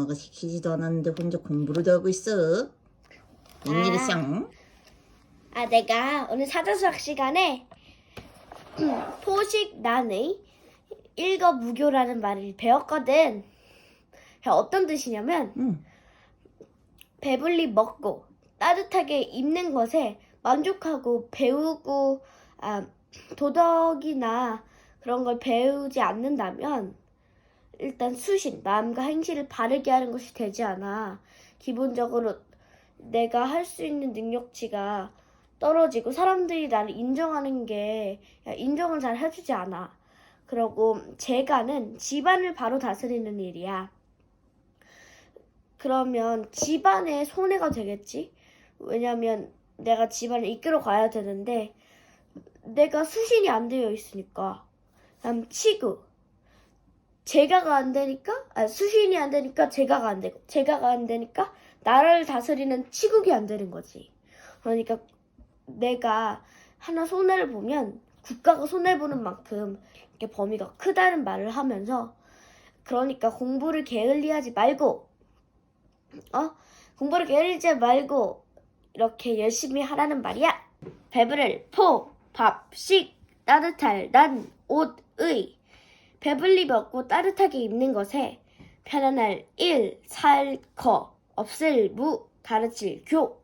엄마가 시키지도 않았는데 혼자 공부를 하고 있어. 웬일이쌍? 아, 내가 오늘 사자수학 시간에 포식 난의 일거 무교라는 말을 배웠거든. 어떤 뜻이냐면 응. 배불리 먹고 따뜻하게 입는 것에 만족하고 배우고 아, 도덕이나 그런 걸 배우지 않는다면 일단 수신, 마음과 행실을 바르게 하는 것이 되지 않아. 기본적으로 내가 할 수 있는 능력치가 떨어지고 사람들이 나를 인정하는 게 야, 인정을 잘 해주지 않아. 그러고 재가는 집안을 바로 다스리는 일이야. 그러면 집안에 손해가 되겠지? 왜냐면 내가 집안을 이끌어 가야 되는데 내가 수신이 안 되어 있으니까. 다음 치구. 제가가 안 되니까 아, 수신이 안 되니까 제가가 안 되고 제가가 안 되니까 나라를 다스리는 치국이 안 되는 거지. 그러니까 내가 하나 손해를 보면 국가가 손해 보는 만큼 이렇게 범위가 크다는 말을 하면서 그러니까 공부를 게을리하지 말고 어 공부를 게을리하지 말고 이렇게 열심히 하라는 말이야. 배부를 포, 밥, 식, 따뜻할 난, 옷, 의. 배불리 먹고 따뜻하게 입는 것에 편안할 일, 살, 거, 없을 무, 가르칠 교.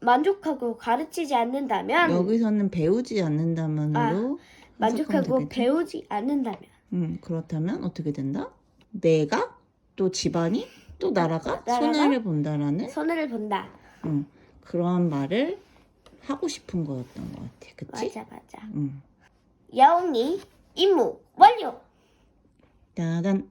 만족하고 가르치지 않는다면 여기서는 배우지 않는다면으로 만족하고 해석하면 되겠지? 배우지 않는다면 음, 그렇다면 어떻게 된다? 내가 또 집안이 또 나라가, 나라가? 손해를 본다라는 손해를 본다. 음, 그런 말을 하고 싶은 거였던 것 같아. 그치? 맞아 맞아. 음. 야옹이 임무 완료. 따단